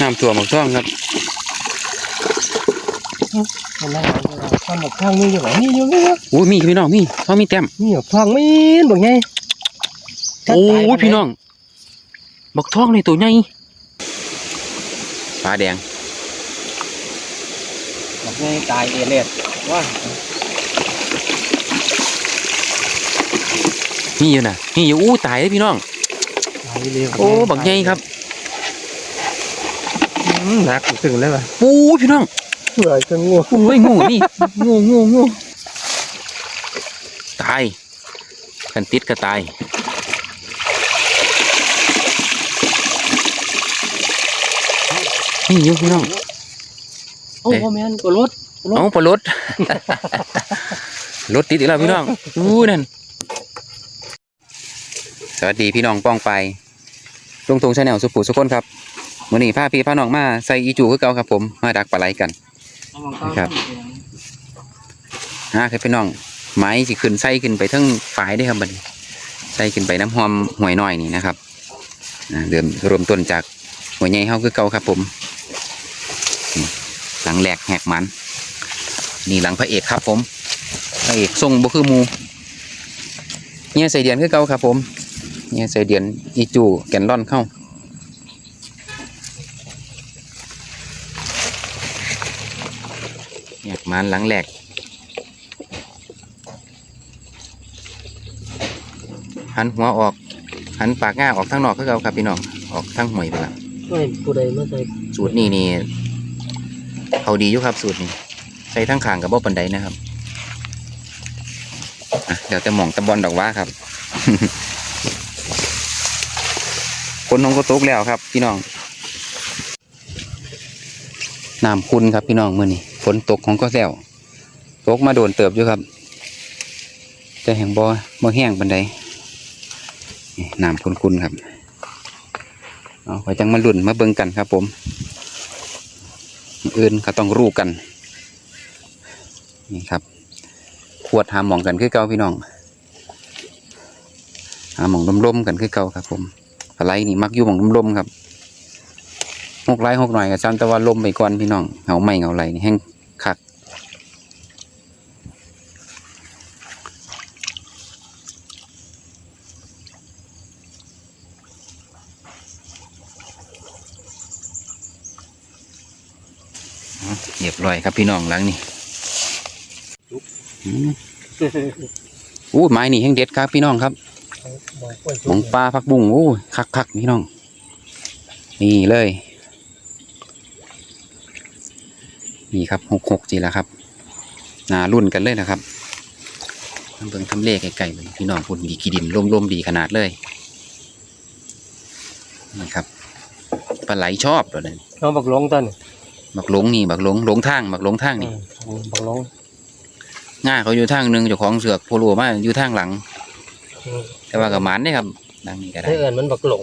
น้ำถั่วหมกท่องครับมันน่าจะทำแบบข้างมีอยู่ไหนนี่อยู่นี่โอ้ยมีพี่น้องมีเขามีแต้มนี่แบบข้างมีแบบไงโอ้ยพี่น้องบักท่องในตัวใหญ่ปลาแดงแบบไงตายเอเลียดว่ามีอยู่นะมีอยู่อู้ตายเลยพี่น้องตายเร็วโอ้บักใหญ่ครับ หนักถึงเลยว่ะโอ้ยพี่น้องเผื่อจะงูโอ้ยงูนี่งูงูงูตายกันติดก็ตายนี่อยู่พี่น้องโอ้พ่อแม่นก็รถเอาปลารถรถติดอีกแล้วพี่น้องอู้นั่นสวัสดีพี่น้องป้องไปลงทงชาแนลสุขุสุขคนครับ มื้อนี้พาพี่พาน้องมาใส่อีจูคือเก่าครับผมมาดักปลาไหลกันครับฮะครับพี่น้องไม้สิขึ้นใส่ขึ้นไปทั้งฝายได้อครับบัดนี้ใส่ขึ้นไปน้ำหอมห่วยน้อยนี่นะครับอ่าเริ่มรวมต้นจากหัวใหญ่เฮาคือเก่าครับผมนี่หลังแหลกแหกมัน นี่หลังพระเอกครับผมพระเอกทรงบ่คือหมูเนี่ยใส่เดียนคือเก่าครับผมเนี่ยใส่เดียนอีจูแกนล่อนเข้าแหก มันหลังแหลกหันหัวออก หันปากง่าออกทางนอกคือเก่าครับพี่น้องออกทางห่วยไปละไม่ผู้ใดมาใส่สูตรนี้นี่เขาดีอยู่ครับสูตรนี้ใส่ทั้งขางกับบ่ปันไดนะครับอะเดี๋ยวจะหมองตะบอลดอกว่าครับคนน้องก็ตกแล้วครับ พี่น้องน้ำคุณครับพี่น้องมื่อนี้ ฝนตกของก็แล้วตกมาโดนเติบอยู่ครับ แต่แห่งบ่บ่แห้งปันไดน้ำคุณๆครับเอาไว้จังมาลุ่นมาเบิ่งกันครับ ผมอื่นก็ต้องรู้กัน นี่ครับ ขวดหาหมองกันคือเก่าพี่น้องหาหมองลมๆกันคือเก่าครับ ผมปลาไหลนี่มักอยู่หมองลมๆครับหกไร่หกหน่อยกับจำแต่ว่าลมไปก่อนพี่น้องเหงาไม่เหงาไหลนี่แห้ง เรียบร้อยครับพี่น้องหลังนี่อืมอู้ไม้นี่แห้งเด็ดครับพี่น้องครับหมองปลาพักบุ้งโอ้ยคักคักๆพี่น้อง นี่เลย นี่ครับหกหกจีละครับหนารุ่นกันเลยนะครับมาเบิ่งทำเลขไก่ๆเบิ่งพี่น้องพุ่นดีกีดินร่มๆดีขนาดเลยนี่ครับปลาไหลชอบตัวนี้น้องบักหลงต้น บักหลงนี่บักหลงหลงทางบักหลงทางนี่บักหลงง่าเขาอยู่ทางหนึ่งเจ้าของเสือกโพโลมาอยู่ทางหลัง แต่ว่ากับหมันนี่ครับดังนี้ก็ได้เพื่อนมันบักหลง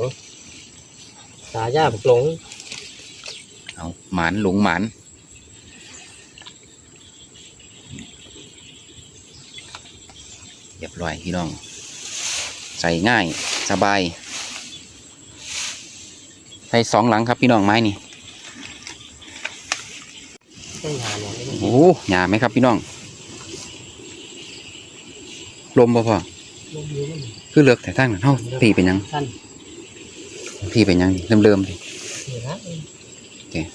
สาย่าบักหลงเอาหมานหลงหมานเรียบร้อยพี่น้อง ใส่ง่ายสบายใส่สองหลังครับพี่น้องไม้นี่ ต้องหาหน่อย โอ้หยาไหมครับพี่น้อง ลมบ่พอลงอยู่มันคือเลือกแต่ทางนั้นเฮาพี่เป็นหยังสั้นพี่เป็นหยังเริ่มๆดินี่นะ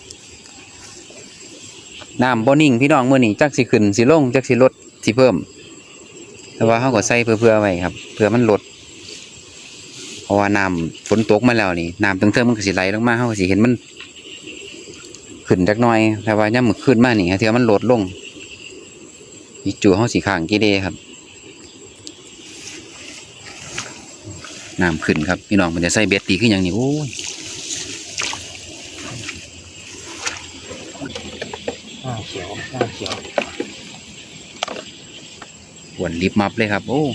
น้ำบ่นิ่งพี่น้องมื้อนี้จักสิขึ้นสิลงจักสิลดสิเพิ่ม แต่ว่าเฮาก็ใส่เพื่อๆไว้ครับ เพื่อมันลดเพราะว่าน้ำฝนตกมาแล้วนี่น้ำเติมๆมันก็สิไหลลงมาเฮาก็สิเห็นมัน ขึ้นจักหน่อย แต่ว่ายามมื้อขึ้นมานี่เทื่อมันลดลง อีจูเฮาสิข้างกี่เดครับน้ำขึ้นครับพี่น้องมันจะใส่เบ็ดตีขึ้นอหย่างนี้โอ้ยอ่าเขียวอ่าเขียวหวนลิบมับเลยครับ โอ้อ๋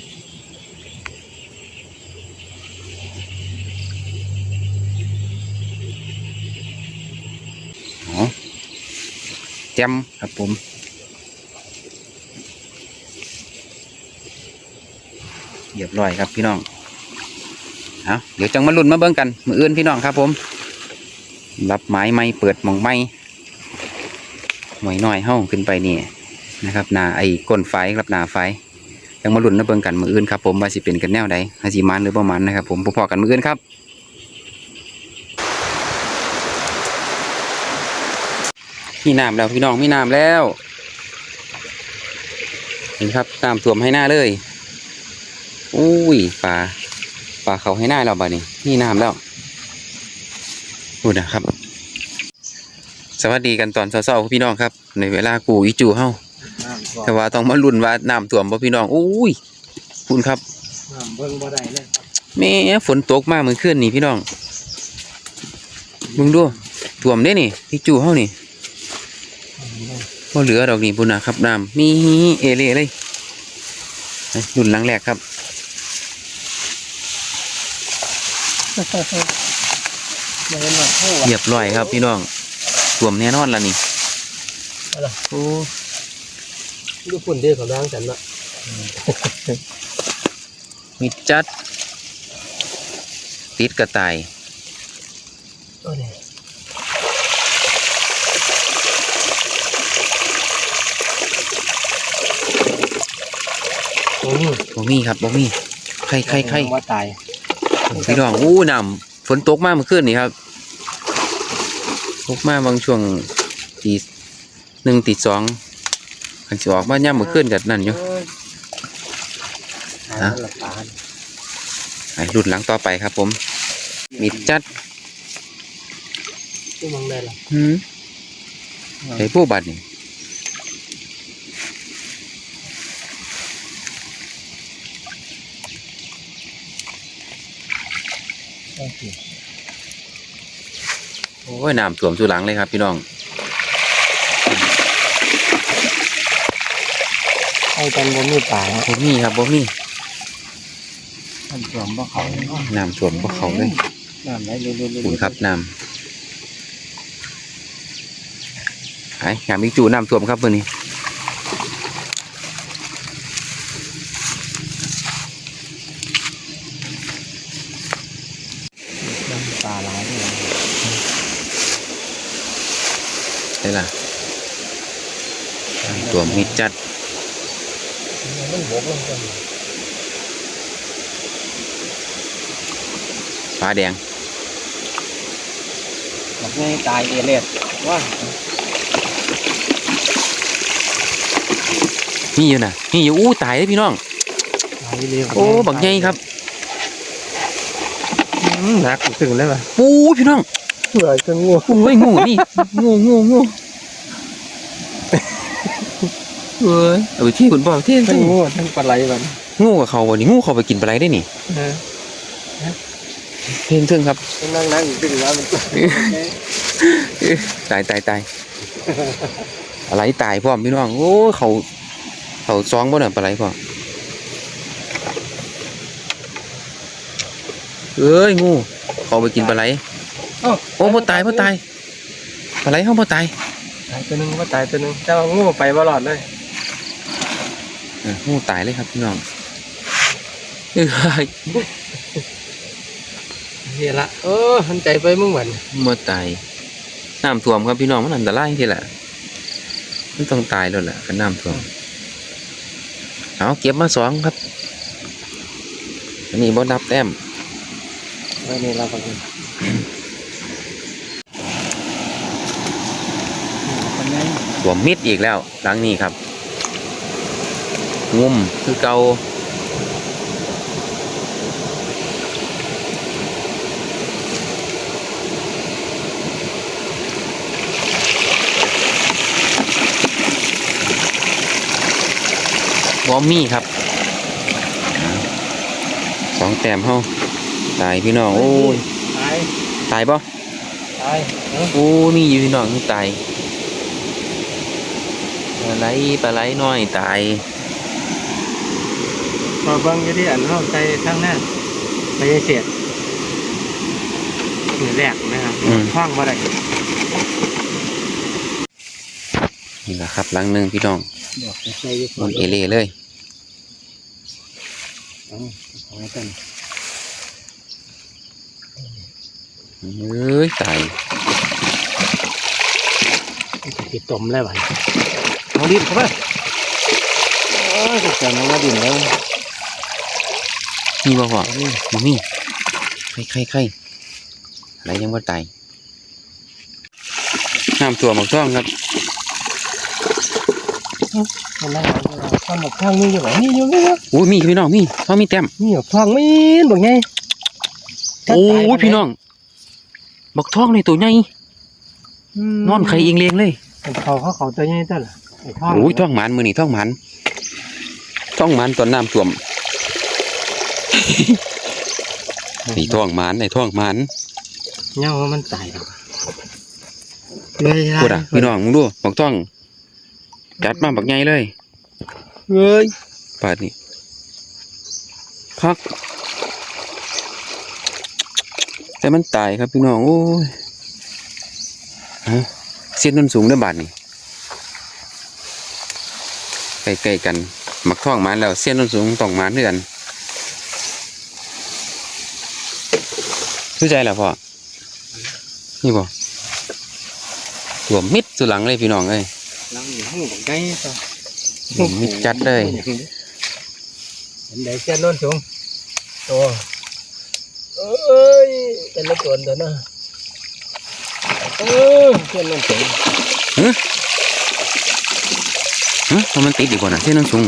จมครับผมเรียบร้อยครับพี่น้องเอาเดี๋ยวจังมาลุ้นมาเบิ่งกัน มืออื่นพี่น้องครับผม รับไม้ไม้เปิดมองไม้หน่วยน้อยเฮ้าขึ้นไปนี่นะครับหนาไอ้ก้นไฟครับหนาไฟยังมาลุ้นนะเบิ่งกันมืออื่นครับผมว่าสิเป็นกันแนวใดฮาสิมันหรือประมันนะครับผมพอๆกันมืออื่นครับ มีน้ำแล้วพี่น้องมีน้ำแล้ว เห็นครับน้ำท่วมให้หน้าเลยอุ้ยปลาปลาเขาให้หน้าเราบ้านี้มีน้ำแล้วดูนะครับ สวัสดีกันตอนเช้าๆพี่น้องครับในเวลากูอีจูเฮาน้ำก่อนแต่ว่าต้องมาลุ้นว่าน้ำท่วมบ่พี่น้องอุ้ยคุณครับน้ำเบิ่งบ่ได้เลยแม่ฝนตกมาเมื่อคืนนี่พี่น้องมึงดูท่วมได้นี่อีจูเฮานี่ บ่เหลือดอกนี่พุ่นนะครับน้ำมีเอเล่เลยไปรุ่นหลังแรกครับไม่เห็นว่าโอ้เรียบร้อยครับพี่น้องท่วมแน่นอนละนี่อะไรโอ้ดูฝุ่นเดียวกับร่างฉันละมีจัด ติดกระต่าย โอ้เนี่ยโอ้นี่บ่มีครับบ่มีไข่ไข่ไข่ว่าตายพี่น้องอู้น้ำฝนตกมาเมื่อคืนนี่ครับตกมาบางช่วงตีหนึ่งตีสองขันสิออกมาย่ำเมื่อคืนกับนั่นอยู่ฮะหลับตาไปรุ่นหลังต่อไปครับ ผม มีจัดที่มองได้ละหืมไอ้ผู้บัดนี่ โอเค โอ้ยน้ำท่วมสุหลังเลยครับพี่น้องไอ้กันบ่มีป่าบ่มีครับบ่มีท่านสวมบ่เขาน้ำท่วมบ่เขาเลยน้ำไหลเรื่อยๆคุณครับน้ำไอ้ยามอีกจูน้ำท่วมครับมื้อนี้น้ำตาไหลเลย ได้ล่ะ น้ำท่วมมิดจัดมันบวกลงกันฟ้าแดงแบบนี้ตายเอเลียดว่ามีอยู่น่ะมีอยู่อู้ตายเลยพี่น้องตายเร็วโอ้บักใหญ่ครับหนักถึงเลยป่ะปู้พี่น้องเผื่อจะงูโอ้ยงูนี่งูงูงู เอ้ยเอาไปที่คุณพ่อที่ทั้ทั้งงงูทั้งปลาไหลมันงูกับเขาบ่นี่งูเขาไปกินปลาไหลได้นี่เออเพ่งซึ่งครับนั่งนั่งอยู่ดึงแล้วมันตายตายตายอะไรตายพร้อมพี่น้องโอ้เขาเขาซองบ่น่ะปลาไหลพ่อเอ้ยงูเขาไปกินปลาไหลโอ้พ่ตายพ่ตายปลาไหลเขาพ่ตายตายตัวหนึงก็ตายตัวหนึงแต่ว่างูไปบ่รอดเลยเออ งูตายเลยครับพี่น้องเอ้ยเฮียละเออหันใจไปมึงเหมือนบ่ตายน้ำท่วมครับพี่น้องมันอันตรายที่แหละมันต้องตายแล้วแหละกันน้ำท่วมเอาเก็บมาสองครับอันนี้บ่นับแต้มวันนี้เราก็คือคนนี้รวมมิดอีกแล้วหลังนี้ครับ งุ่มคือเกาบอมมี่ครับสองแต้มเฮาตายพี่น้อง โอ้ย ตาย ตายปะตายเออโอ้มีอยู่พี่น้องนี่ตายปลาไหลปลาไหลน้อยตายพ อเบังอยู่ที่อันเข้าใจทั้งหน้าไปเสียดเหนือแรกนะครับอืม ห้องมาได้นี่แหละครับหลังหนึ่งพี่น้องดอกใส่ยุบมันเอเล่เลยเอาเอาไว้กันเอ้ยตายติดตมแล้วบัดเอาดินเข้าไปโอ้ยจะเจอมันว่าดินแล้ว มีบ่พ่อเอาดิบ่มีไข่ไข่ไข่อะไรยังบ่ตายน้ำตัวหมกท่องครับมันนั่งเอาอยู่ข้ามหมกข้างนี่อยู่ไหนนี่อยู่นี่นะอุ้ยมีพี่น้องมีพ่อมีแต้มนี่หมกข้างไม่นบอกไงโอ้ยพี่น้องบักท่องในตัวใหญ่นอนไข่เองเลี้ยงเลยเขาเขาเขาตัวใหญ่ตั้งล่ะไอ้ท่องโอ้ยท่องหมันมือนี่ท่องหมันท่องหมันตอนน้ำท่วม นี่ท่องหมันในท่องหมันเงาว่ามันตายแล้วเลยพูดอะพี่น้องมึงดูบักท่องจัดมาบักใหญ่เลยเอ้ยปาดนี่พัก แต่มันตายครับพี่น้อง โอ้ยฮะเส้นนนสูงเด้อบาดนี่ใกล้ๆกันหมักท่องหมันแล้วเส้นนนสูงต้องหมันเดือนเข้าใจแล้วพ่อ นี่บ่ตัวมิดสุดหลังเลยพี่น้องเอ้ยลังอยู่ห้องของไก่ต่อตัวมิดจัดเลยเห็นได้เส้นโน้นสูงตัวเอ้ยเป็นละตัวตัวน่ะเออเส้นโน้นสูงฮะเพราะมันติดดีกว่านะเส้นนนสูง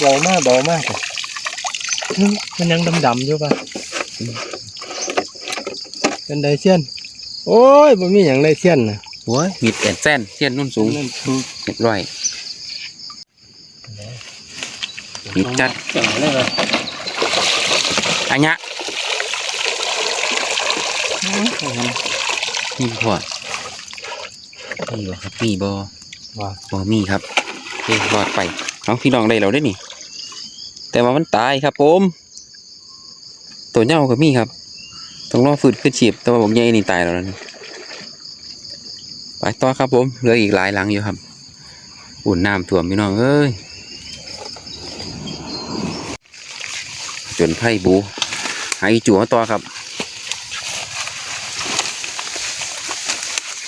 เบามากเบามากเลยมันยังดำๆอยู่ป่ะ เป็นไดเซียน โอ้ยบ่มีอย่างไดเซียนนะโอ้ยมีแอนแซนเส้นนนสูงนั่นคือเรียบร้อยมีจัดเจ๋งเลยว่ะอันยะนี่พ่อนี่บ่ครับมีบ่ว่าบ่มีครับเฮ้ยรอดไปเอาพี่น้องได้เราได้นี่ แต่ว่ามันตายครับผม ตัวเหย้าก็มีครับ ต้องรอฝืดขึ้นฉีบแต่ว่าบอกใหญ่นี่ตายแล้วนะไปต่อครับผมเหลืออีกหลายหลังอยู่ครับ อุ่นน้ำท่วมพี่น้องเอ้ยจนไผ่บูหายจั่วต่อครับ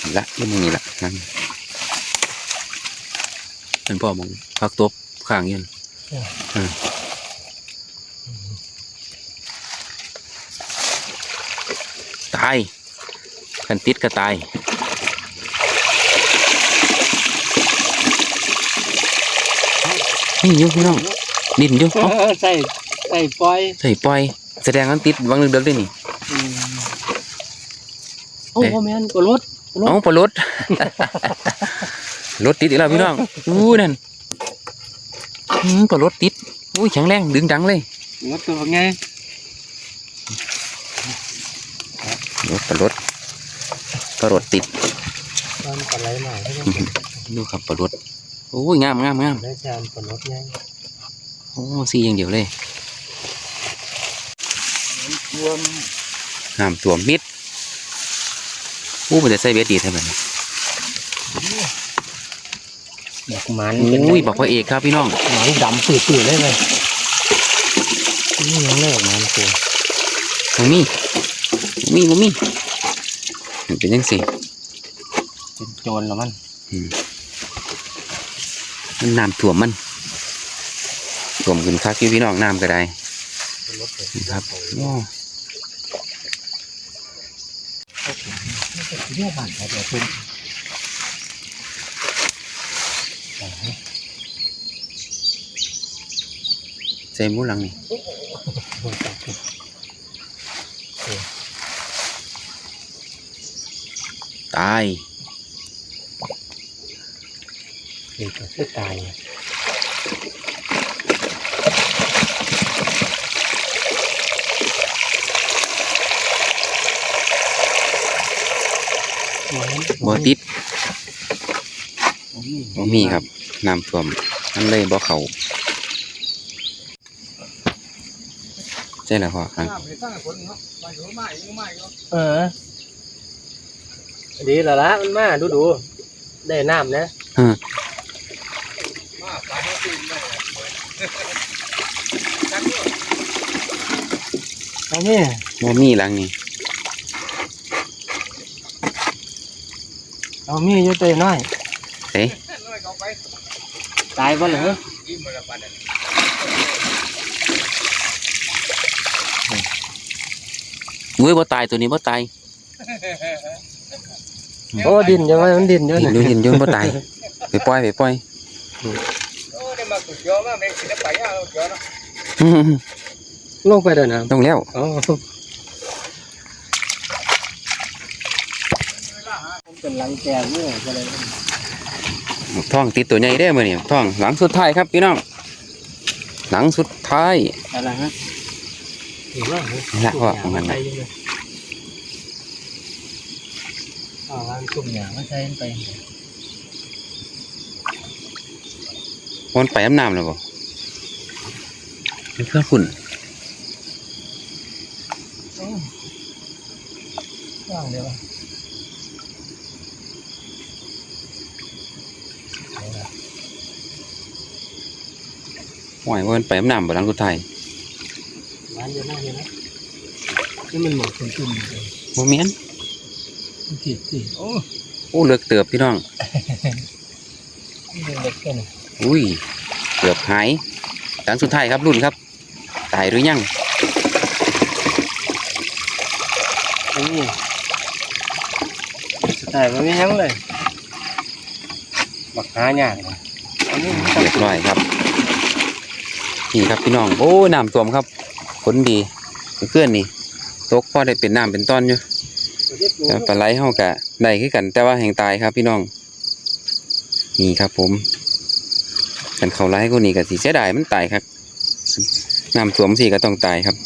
นี่ละนี่มึงนี่ละนั่นเป็นพ่อมองพักตบข้างอยืนตายกันติดก็ตายนี่อยุ่พี่น้องดินอยุ่เออใส่ใส่ปล่อยใส่ปล่อยแสดงว่ามันติดวังเดิมๆด้วยนี่โอ้โหแม่นก็รถเอาปลารถรถติดอีกแล้วพี่น้องอู้นั่นอืมปลารถติดอุ้ยแข็งแรงดึงดังเลยรถตัวไง รถปลารถปลารถติดตอนปลาไหลมาให้อื้อหือดูครับปลารถโอ้ยงามงามงามได้จานปลารถไงโอ้ซีอย่างเดียวเลยรวมน้ำท่วมมิดอู้มันจะใส่เบ็ดดีเท่าไหร่ดอกมันอุ้ยบอกพระเอกครับพี่น้องหมันดำปื้อๆเลยเลยนี่ยังเลิกมันตัวมัมี มัมีมัมีมันเป็นยังสิเป็นโจรแล้วมันมันน้ำท่วมมันท่วมขึ้นคักอยู่พี่น้องน้ำก็ได้เป็นรถเลยครับโอ้เรียกบ้านใครเดี๋ยวเป็นใส่หมูหลังนี่ คน ตัดเป็นตายเด็กก็ตายบ่ติดบ่มีครับน้ำท่วมมันเลยบ่เขาใช่แล้วพ่อครับเออ ดีแล้วละมันมาดูดูๆได้น้ำนะเออเอาเนี่ยบ่มีหลังนี่เอามีอยู่เตยน้อย เอ๊ะตายบ่เหรออุ้ยบ่ตายตัวนี้บ่ตาย โอ้ดินยังไงมันดินอยู่เห็นนี่ดูเห็นอยุ่นบ่ตายไปปล่อยไปปล่อยลงไปเด้อนะต้องแล้วอ๋อเป็นหลังแกงเนี่ยก็เลยท้องติดตัวใหญ่ได้อมื้อนี้ท้องหลังสุดท้ายครับพี่น้อง หลังสุดท้ายอะไรฮะถือว่านี่ละว่าของมันใส่ อยู่เลยอ๋อวางตุ่มหยามาใส่ไปมันไปน้ำน้ำแล้วบ่เป็นเพื่อนคุณว่างเดี๋ยวห่วยว่ามันไปน้ำน้ำบ่หลังสุดท้ายร้านเดียวน่าเดียวนะนี่มันหมดตุ่มๆเลยบ่แม่นมัน ผิดสิโอ้โอ้เลือกเติบพี่น้องยเล็กแค่นี้อุ้ยเกือบหายหลังสุดท้ายครับรุ่นครับ ตายหรือยังนี่สไตล์มันไม่ยั้งเลยบักหายากเลยอันนี้มันเรียบร้อยครับ นี่ครับพี่น้อง โอ้น้ำท่วมครับฝนดีเพื่อนนี่ตกพอได้เป็นน้ำเป็นต้อนอยู่แต่ ปลาไหลเฮากะได้คือกัน แต่ว่าแห่งตายครับพี่น้อง นี่ครับผม กันเขาไล่ก็นี่ก็สิเสียดายมันตายครับนำท่วมสิก็ต้องตายครับ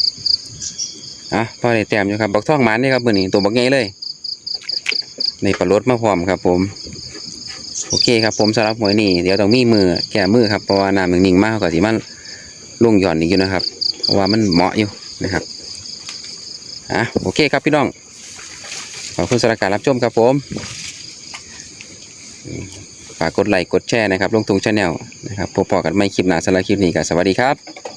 อะพอได้แต้มอยู่ครับบักท่องมันนี่ครับมือนี้ตัวบักใหญ่เลยในปลารดมาพร้อมครับ ผม โอเคครับ ผมสำหรับหวยนี่เดี๋ยวต้องมีมือแก้มือครับเพราะว่าน้ำมันนิ่งมากกว่าสิมันลุ่งหย่อนอีกอยู่นะครับ เพราะว่ามันเหมาะอยู่นะครับอะโอเคครับพี่น้อง ขอบคุณสำหรับการรับชมครับผมฝากกดไลค์กดแชร์นะครับ ลงทุงชาแนลนะครับพบกันไม่คลิปหน้าสำหรับคลิปนี้กันสวัสดีครับ